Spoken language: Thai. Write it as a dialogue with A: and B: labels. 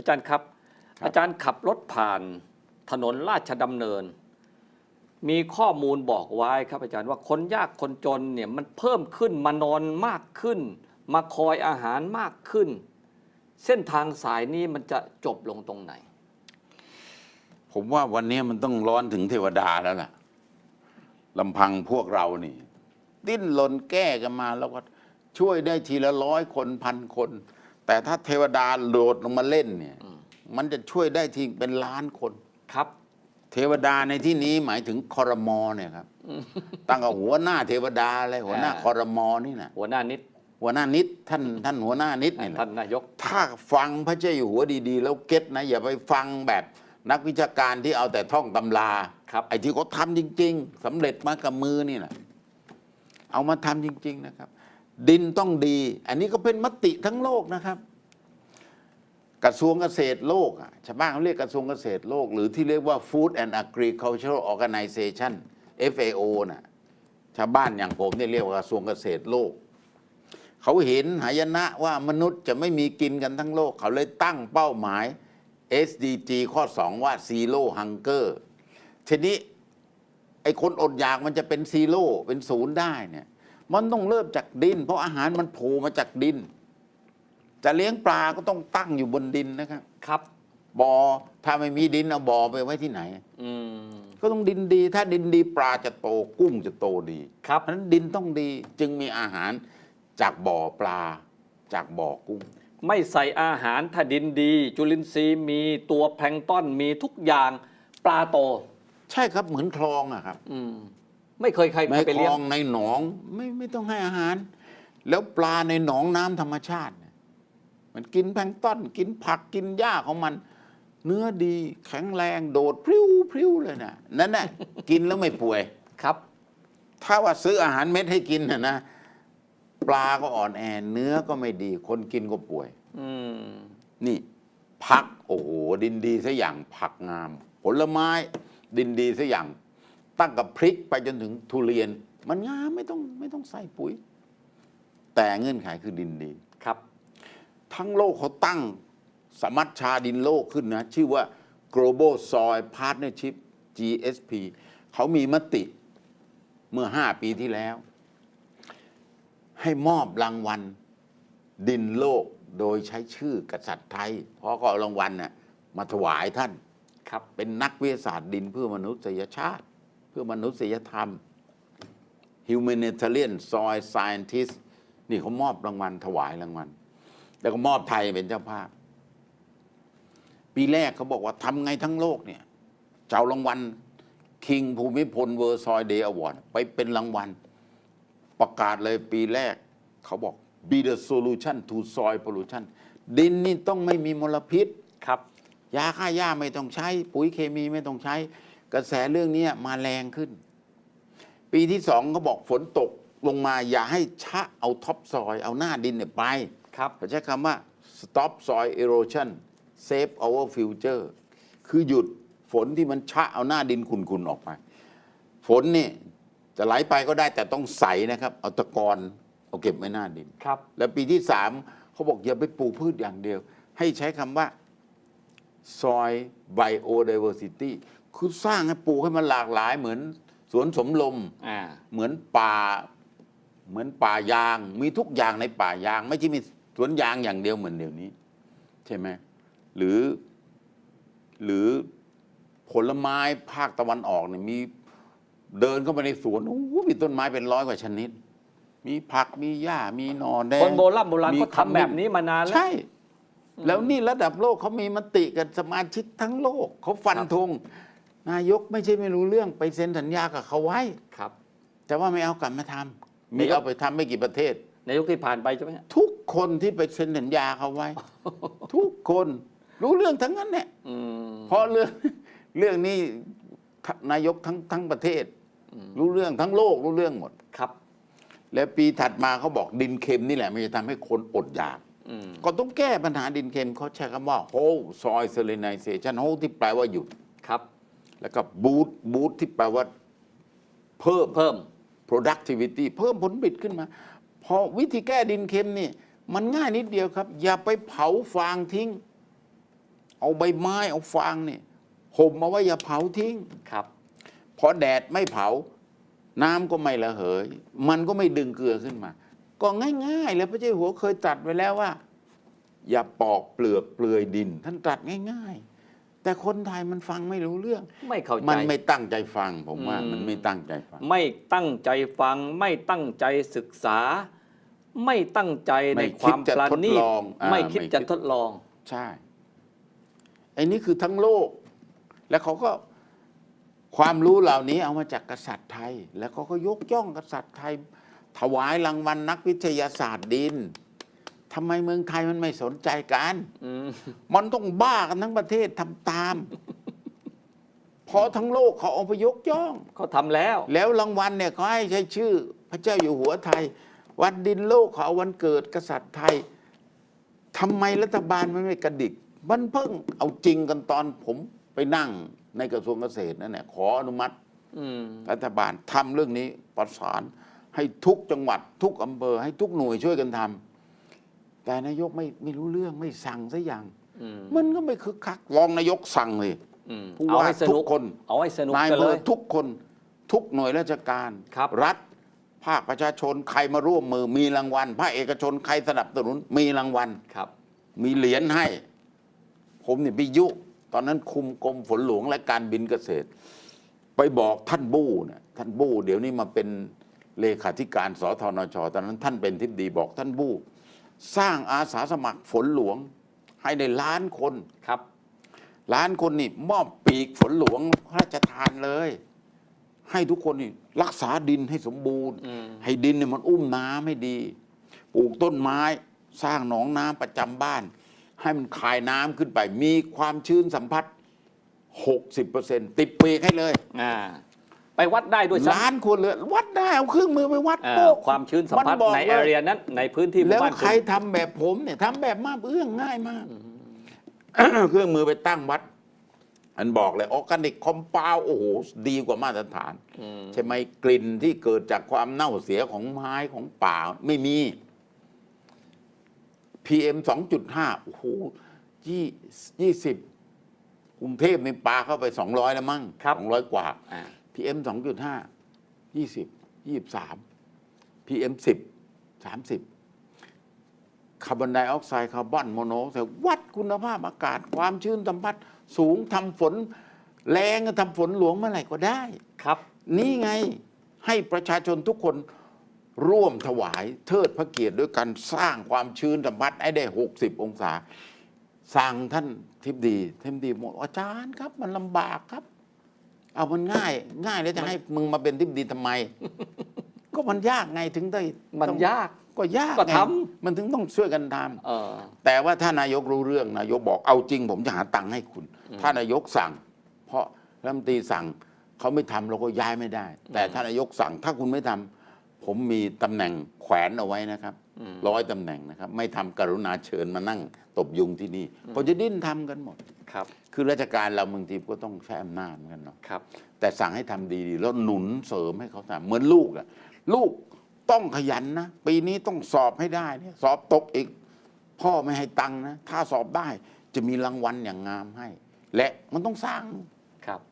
A: อาจารย์ครับ
B: ครับ
A: อาจารย์ขับรถผ่านถนนราชดำเนิน มีข้อมูลบอกไว้ครับ อาจารย์ว่าคนยากคนจนเนี่ยมันเพิ่มขึ้นมานอนมากขึ้น มาคอยอาหารมากขึ้น เส้นทางสายนี้มันจะจบลงตรงไหน
B: ผมว่าวันนี้มันต้องร้อนถึงเทวดาแล้วล่ะลำพังพวกเรานี่ ดิ้นรนแก้กันมาแล้วก็ช่วยได้ทีละร้อยคนพันคน แต่ถ้าเทวดาโดดลงมาเล่นเนี่ย มันจะช่วยได้ทีเป็นล้านคน
A: ครับ
B: เทวดาในที่นี้หมายถึงคอรมอเนี่ยครับ ตั้งกับหัวหน้าเทวดาเลยหัวหน้า
A: อ่า
B: คอรมอนี่นะ
A: หัวหน้านิด
B: หัวหน้านิดท่านท่านหัวหน้านิดนี่แหละ
A: ท่านนายก
B: ถ้าฟังพระเจ้าอยู่หัวดีๆ แล้วเก็ตนะ อย่าไปฟังแบบนักวิชาการที่เอาแต่ท่องตำรา
A: ครับ
B: ไอ้ที่เขาทำจริง ๆสำเร็จมากับมือนี่แหละเอามาทำจริง ๆ นะครับ ดินต้องดี อันนี้ก็เป็นมติทั้งโลกนะครับ กระทรวงเกษตรโลกอะชาวบ้านเขาเรียกกระทรวงเกษตรโลก หรือที่เรียกว่า Food and Agricultural Organization FAO น่ะชาวบ้านอย่างผมเนี่ยเรียกว่ากระทรวงเกษตรโลก เขาเห็นหายนะว่ามนุษย์จะไม่มีกินกันทั้งโลก เขาเลยตั้งเป้าหมาย SDG ข้อ 2 ว่า Zero Hunger ทีนี้ไอ้คนอดอยากมันจะเป็นซีโร่เป็นศูนย์ได้เนี่ย มันต้องเริ่มจากดิน เพราะอาหารมันโผล่มาจากดิน จะเลี้ยงปลาก็ต้องตั้งอยู่บนดินนะครับ
A: ครับ
B: บ่อถ้าไม่มีดินเอาบ่อไปไว้ที่ไหน
A: อืม
B: ก็ต้องดินดี ถ้าดินดีปลาจะโตกุ้งจะโตดี
A: ครับ
B: เพราะฉะนั้นดินต้องดีจึงมีอาหารจากบ่อปลา จากบ่อกุ้ง
A: ไม่ใส่อาหารถ้าดินดี จุลินทรีย์มีตัวแพลงก์ต้อนมีทุกอย่างปลาโต
B: ใช่ครับเหมือนคลองอะครับ
A: อืม ไม่เคยใคร
B: ใน
A: ไป
B: คล
A: เลี้ย
B: องงในหนองไม่ไม่ต้องให้อาหาร แล้วปลาในหนองน้ำธรรมชาติเนี่ยมันกินแพลงก์ต้นกินผักกินหญ้าของมัน เนื้อดีแข็งแรงโดดพริ้วพริ้วเลยนะนั่นแหละ กินแล้วไม่ป่วย
A: ครับ
B: ถ้าว่าซื้ออาหารเม็ดให้กินนะนะปลาก็อ่อนแอเนื้อก็ไม่ดี คนกินก็ป่วย
A: อืม
B: นี่ผักโอ้โหดินดีซะอย่างผักงาม ผลไม้ดินดีซะอย่าง ตั้งกับพริกไปจนถึงทุเรียน มันงามไม่ต้องไม่ต้องใส่ปุ๋ย แต่เงื่อนไขคือดินดี
A: ครับ
B: ทั้งโลกเขาตั้งสมัชชาดินโลกขึ้นนะ ชื่อว่า global soil partnership GSP เขามีมติเมื่อ 5 ปีที่แล้ว ให้มอบรางวัลดินโลกโดยใช้ชื่อกษัตริย์ไทย เพราะก็เอารางวัลน่ะมาถวายท่าน
A: ครับ
B: เป็นนักวิทยาศาสตร์ดินเพื่อมนุษยชาติ เพื่อมนุษยธรรม humanitarian soil scientist นี่เขามอบรางวัลถวายรางวัล แล้วก็มอบไทยเป็นเจ้าภาพ ปีแรกเขาบอกว่าทำไงทั้งโลกเนี่ยจะเอารางวัล King ภูมิพลเวอร์ซอยเดย์อวอร์ดไปเป็นรางวัล ประกาศเลยปีแรก เขาบอก be the solution to soil pollution ดินนี่ต้องไม่มีมลพิษ
A: ครับ
B: ยาฆ่าหญ้าไม่ต้องใช้ ปุ๋ยเคมีไม่ต้องใช้ กระแสเรื่องนี้มาแรงขึ้น ปีที่สองเขาบอกฝนตกลงมาอย่าให้ชะเอาท็อปซอย เอาหน้าดินเนี่ยไป
A: ครับ
B: เขาใช้คำว่า stop soil erosion save our future คือหยุดฝนที่มันชะเอาหน้าดินขุนๆออกไป ฝนนี่จะไหลไปก็ได้แต่ต้องใสนะครับ เอาตะกอนเอาเก็บไว้หน้าดิน
A: ครับ
B: แล้วปีที่สามเขาบอกอย่าไปปลูกพืชอย่างเดียว ให้ใช้คำว่า soil biodiversity คือสร้างให้ปลูกให้มันหลากหลายเหมือนสวนสมลม
A: อ่า
B: เหมือนป่า เหมือนป่ายาง มีทุกอย่างในป่ายาง ไม่ใช่มีสวนยางอย่างเดียวเหมือนเดี๋ยวนี้ ใช่ไหมหรือ หรือผลไม้ภาคตะวันออกเนี่ยมีเดินเข้าไปในสวนโอ้โหมีต้นไม้เป็นร้อยกว่าชนิด มีผักมีหญ้ามีหนอนแดง
A: คนโบราณโบราณ
B: มี
A: ก็ทำแบบนี้มานานแล้ว
B: ใช่ แล้วนี่ระดับโลกเขามีมติกันสมาชิกทั้งโลก เขาฟัน
A: ครับ
B: ธง นายกไม่ใช่ไม่รู้เรื่องไปเซ็นสัญญากับเขาไว้
A: ครับ
B: แต่ว่าไม่เอากลับมาทำมี
A: นายก
B: เอาไปทำไม่กี่ประเทศ
A: นายกที่ผ่านไปใช่ไหมฮะ
B: ทุกคนที่ไปเซ็นสัญญาเขาไว้ ทุกคนรู้เรื่องทั้งนั้นเนี่ย
A: อืม
B: เพราะเรื่องเรื่องนี้นายกทั้งทั้งประเทศ รู้เรื่องทั้งโลกรู้เรื่องหมด
A: ครับ
B: แล้วปีถัดมาเขาบอกดินเค็มนี่แหละมันจะทำให้คนอดอยาก
A: อืม
B: ก็ต้องแก้ปัญหาดินเค็มเขาใช้คำว่า whole soil salinization whole ที่แปลว่าหยุด
A: ครับ
B: แล้วก็ boost boost ที่แปลว่าเพิ่ม
A: เพิ่ม
B: productivity เพิ่มผลผลิตขึ้นมา พอวิธีแก้ดินเค็มนี่มันง่ายนิดเดียวครับ อย่าไปเผาฟางทิ้ง เอาใบไม้เอาฟางเนี่ยห่มเอาไว้อย่าเผาทิ้ง
A: ครับ
B: พอแดดไม่เผา น้ำก็ไม่ระเหย มันก็ไม่ดึงเกลือขึ้นมา ก็ง่ายๆเลยพระเจ้าอยู่หัวเคยตรัสไว้แล้วว่า อย่าปอกเปลือกเปลือยดิน ท่านตรัสง่าย ๆ แต่คนไทยมันฟังไม่รู้เรื่อง
A: ไม่เข้าใจ
B: มันไม่ตั้งใจฟัง ผมว่า
A: อืม
B: มันไม่ตั้งใจฟัง
A: ไม่ตั้งใจฟัง ไม่ตั้งใจศึกษา ไม่ตั้งใจใน
B: ไม่
A: ค
B: คิด
A: วาม
B: จะ
A: ปรา
B: ทด
A: ณีต
B: ลองอ่า
A: ไม่คิด
B: ไม่คิด
A: จะทดลอง
B: ใช่ไอ้นี่คือทั้งโลก แล้วเขาก็ความรู้เหล่านี้เอามาจากกษัตริย์ไทย แล้วเขาก็ยกย่องกษัตริย์ไทย ถวายรางวัลนักวิทยาศาสตร์ดิน ทำไมเมืองไทยมันไม่สนใจกัน
A: อืม
B: มันต้องบ้ากันทั้งประเทศทำตามพอทั้งโลกเขาเอาไปยกย่อง
A: เขาทำแล้ว
B: แล้วรางวัลเนี่ยเขาให้ใช้ชื่อ พระเจ้าอยู่หัวไทย วันดินโลกเขาเอาวันเกิดกษัตริย์ไทยทำไมรัฐบาลมันไม่กระดิก มันเพิ่งเอาจริงกันตอนผมไปนั่งในกระทรวงเกษตรนั่นแหละขออนุมัติ
A: อืม
B: รัฐบาลทำเรื่องนี้ประสานให้ทุกจังหวัดทุกอำเภอให้ทุกหน่วยช่วยกันทำ แต่นายกไม่ไม่รู้เรื่องไม่สั่งสักอย่าง
A: อืม
B: มันก็ไม่คึกคักรองนายกสั่งเลย
A: อืม
B: ผู้
A: เอา
B: ว่า
A: ให้ส
B: ทุ
A: นุ
B: ก
A: ก
B: คน
A: เอาให้สนุก
B: นาย
A: กัน
B: อำเภ
A: เล
B: อยทุกคนทุกหน่วยราชการ
A: ครับ
B: รัฐ ภาคประชาชนใครมาร่วมมือมีรางวัลภาคเอกชนใครสนับสนุนมีรางวัล
A: ครับ
B: มีเหรียญให้ ผมเนี่ยไปยุ ตอนนั้นคุมกรมฝนหลวงและการบินเกษตร ไปบอกท่านบู้เนี่ยท่านบู้เดี๋ยวนี้มาเป็นเลขาธิการสทนชตอนนั้นท่านเป็นทิบดีบอกท่านบู้ สร้างอาสาสมัครฝนหลวง ให้ในล้านคน
A: ครับ
B: ล้านคนนี่มอบปีกฝนหลวงพระราชทานเลย ให้ทุกคนนี่รักษาดินให้สมบูรณ์
A: อืม
B: ให้ดินเนี่ยมันอุ้มน้ำให้ดี ปลูกต้นไม้สร้างหนองน้ำประจำบ้าน ให้มันคายน้ำขึ้นไป มีความชื้นสัมผัส 60%ติดปีกให้เลย
A: อ่า ไปวัดได้ด้วยซ้
B: ล้านคนเลยวัดได้เอาเครื่องมือไปวัดำ
A: อ่า
B: โป๊ะ
A: ความชื้นสัมผัส
B: นบอก
A: ใน
B: ล
A: แอยเรียนั้น ในพื้นที่หมู่
B: แล้ว
A: บ้าน
B: ใคร
A: คุณ
B: ทำแบบผมเนี่ยทำแบบมาบเอื้องง่ายมาก เครื่องมือไปตั้งวัด อันบอกเลยออร์แกนิกคอมเปาโอ้โหดีกว่ามาตรฐาน
A: อืม
B: ใช่ไหมกลิ่นที่เกิดจากความเน่าเสียของไม้ของป่าไม่มี PM 2.5 โอ้โหยี่ยี่สิบกรุงเทพในปลาเข้าไป 200 แล้วมั้ง
A: ครับ
B: 200 กว่า
A: อ่า
B: PM 2.5 20 23 PM 10 30 คาร์บอนไดออกไซด์คาร์บอนโมโนอกไซด์วัดคุณภาพอากาศ ความชื้นสัมผัสสูงทำฝน แรงทำฝนหลวงเมื่อไหร่ก็ได้
A: ครับ
B: นี่ไงให้ประชาชนทุกคนร่วมถวายเทิดพระเกียรติด้วยการสร้างความชื้นสัมผัสให้ได้ 60 องศา สั่งท่านทิบดีทิบดีบอกอาจารย์ครับมันลำบากครับ เอามันง่าย ง่ายแล้วจะให้มึงมาเป็นทิบดีทำไม ก็มันยากไงถึงได้
A: มัน
B: ต้อง
A: ยาก
B: ก็ยาก
A: ก็
B: ไง
A: ท
B: มันถึงต้องช่วยกันทำ
A: เออ
B: แต่ว่าถ้านายกรู้เรื่องนายกบอกเอาจริง ผมจะหาตังค์ให้คุณ ถ้านายกสั่ง เพราะรัฐมนตรีสั่งเขาไม่ทำเราก็ย้ายไม่ได้ แต่ถ้านายกสั่งถ้าคุณไม่ทำผมมีตำแหน่งแขวนเอาไว้นะครับ
A: อืม
B: ร้อยตำแหน่งนะครับ ไม่ทำกรุณาเชิญมานั่งตบยุงที่นี่เขาจะดิ้นทำกันหมด
A: ครับ
B: คือราชการเราบางทีก็ต้องใช้อำนาจเหมือนกันเนาะ
A: ครับ
B: แต่สั่งให้ทำดีๆ แล้วหนุนเสริมให้เขาทำเหมือนลูกอะลูกต้องขยันนะ ปีนี้ต้องสอบให้ได้เนี่ยสอบตกอีก พ่อไม่ให้ตังค์นะ ถ้าสอบได้จะมีรางวัลอย่างงามให้ และมันต้องสร้าง